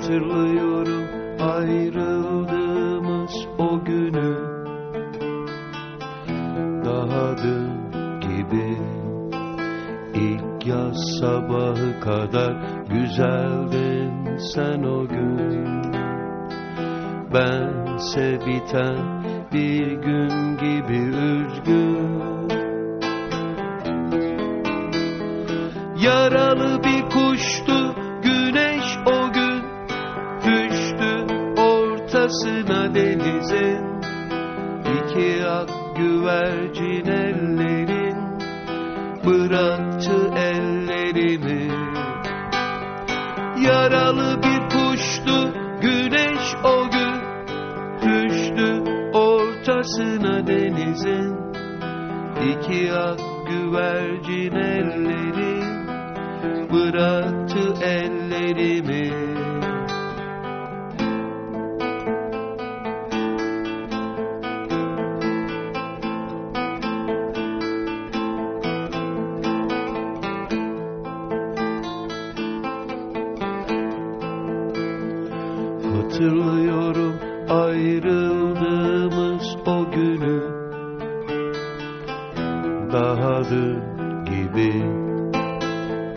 Hatırlıyorum ayrıldığımız o günü. Daha dün gibi ilk yaz sabahı kadar güzeldin sen o gün. Bense biten bir gün gibi üzgün Yaralı bir kuştu Düştü ortasına denizin. İki ak güvercin ellerin Bıraktı ellerimi. Yaralı bir kuştu güneş o gün Düştü ortasına denizin. İki ak güvercin ellerin bıraktı ellerimi Hatırlıyorum ayrıldığımız o günü. Daha dün gibi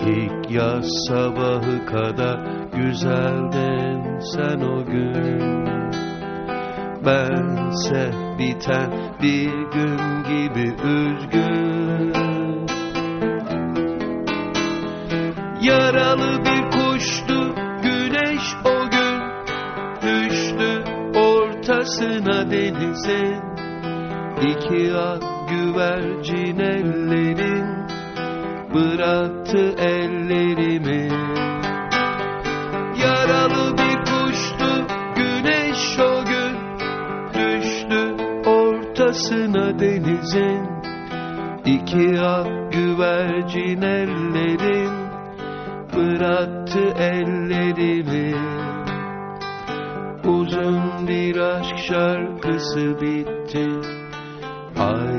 İlk yaz sabahı kadar güzeldin sen o gün. Bense biten bir gün gibi üzgün. Yaralı ortasına denizin İki ak güvercin ellerin bıraktı ellerimi. Yaralı bir kuştu güneş o gün Düştü ortasına denizin İki ak güvercin ellerin Bıraktı ellerimi Uzun bir aşk şarkısı bitti. O